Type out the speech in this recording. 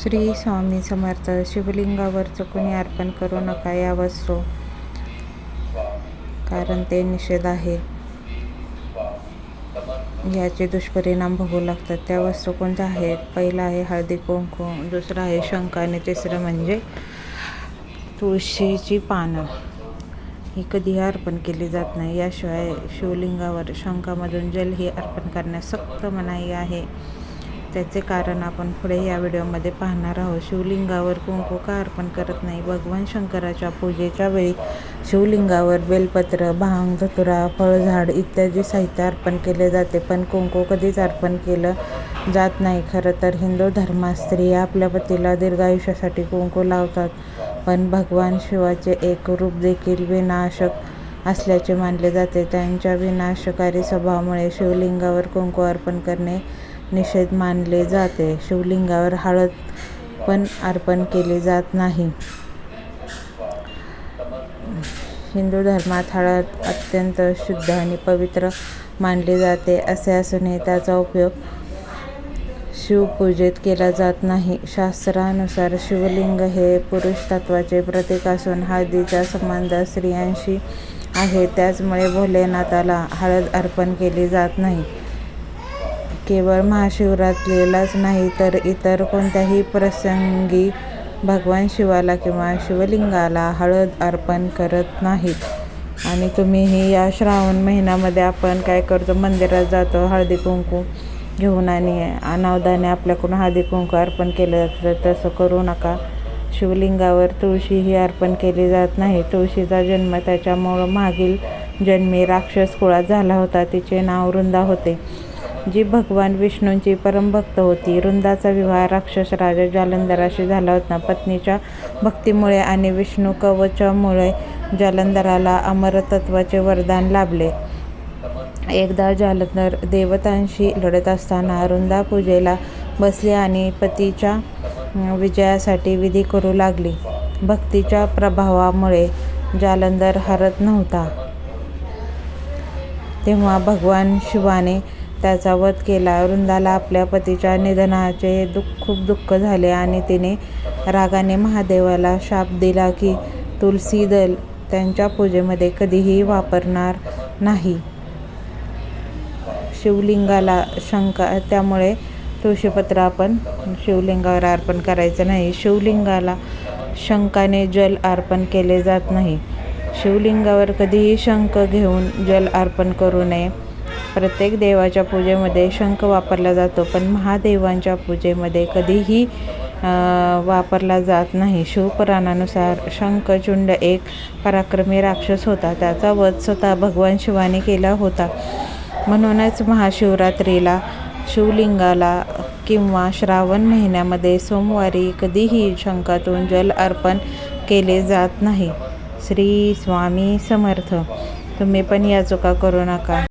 श्री स्वामी समर्थ शिवलिंगावर चुकून अर्पण करू नका या वस्तू कारण ते निषेध आहे. याचे दुष्परिणाम भोगू लागतात. त्या वस्तू कोणत्या आहेत? पहिला आहे हळदी कुंकू दुसरं आहे शंख आणि तिसरं म्हणजे तुळशीची पानं. ही कधीही अर्पण केली जात नाही. याशिवाय शिवलिंगावर शंखामधून जल ही अर्पण करण्यास सक्त मनाई आहे. त्याचे कारण आपण पुढे या व्हिडिओमध्ये पाहणार आहोत. शिवलिंगावर कुंकू का अर्पण करत नाही. भगवान शंकराच्या पूजेच्या वेळी शिवलिंगावर बेलपत्र भांग धतुरा फळझाड इत्यादी साहित्य अर्पण केले जाते. पण कुंकू कधीच अर्पण केलं जात नाही. खरं तर हिंदू धर्मात स्त्रिया आपल्या पतीला दीर्घायुष्यासाठी कुंकू लावतात. पण भगवान शिवाचे एक रूप देखील विनाशक असल्याचे मानले जाते. त्यांच्या विनाशकारी स्वभावामुळे शिवलिंगावर कुंकू अर्पण करणे निषेध मानले जाते. शिवलिंगावर हळद पण अर्पण केली जात नाही. हिंदू धर्मात हळद अत्यंत शुद्ध आणि पवित्र मानली जाते असे असूनही त्याचा उपयोग शिवपूजेत केला जात नाही. शास्त्रानुसार शिवलिंग हे पुरुष तत्वाचे प्रतीक असून हळदीचा संबंध स्त्रियांशी आहे. त्याचमुळे भोलेनाथाला हळद अर्पण केली जात नाही. केवळ महाशिवरात्रीलाच नाही तर इतर कोणत्याही प्रसंगी भगवान शिवाला किंवा शिवलिंगाला हळद अर्पण करत नाहीत. आणि तुम्हीही या श्रावण महिन्यामध्ये आपण काय करतो? मंदिरात जातो हळदी कुंकू घेऊन आणि अनावधाने आपल्याकडून हळदी कुंकू अर्पण केलं जातं. तसं करू नका. शिवलिंगावर तुळशीही अर्पण केली जात नाही. तुळशीचा जन्म त्याच्यामुळं मागील जन्मी राक्षस कुळात झाला होता. तिचे नाव वृंदा होते. जी भगवान विष्णूंची परमभक्त होती. वृंदाचा विवाह राक्षस राजा जालंधराशी झाला होता. पत्नीच्या भक्तीमुळे आणि विष्णू कवचामुळे जालंधराला अमरतत्वाचे वरदान लाभले. एकदा जालंधर देवतांशी लढत असताना वृंदा पूजेला बसली आणि पतीच्या विजयासाठी विधी करू लागली. भक्तीच्या प्रभावामुळे जालंधर हरत नव्हता. तेव्हा भगवान शिवाने त्याचा वध केला. वृंदाला आपल्या पतीच्या निधनाचे दुःख खूप दुःख झाले आणि तिने रागाने महादेवाला शाप दिला की तुलसी दल त्यांच्या पूजेमध्ये कधीही वापरणार नाही. शिवलिंगाला शंका त्यामुळे तुळशीपत्र आपण शिवलिंगावर अर्पण करायचं नाही. शिवलिंगाला शंखाने जल अर्पण केले जात नाही. शिवलिंगावर कधीही शंख घेऊन जल अर्पण करू नये. प्रत्येक देवाच्या पूजेमध्ये शंख वापरला जातो पण महादेवांच्या पूजेमध्ये कधीही वापरला जात नाही. शिवपुराणानुसार शंखचुंड एक पराक्रमी राक्षस होता. त्याचा वध स्वतः भगवान शिवाने केला होता. म्हणूनच महाशिवरात्रीला शिवलिंगाला किंवा श्रावण महिन्यामध्ये सोमवारी कधीही शंखातून जल अर्पण केले जात नाही. श्री स्वामी समर्थ. तुम्ही पण या चुका करू नका.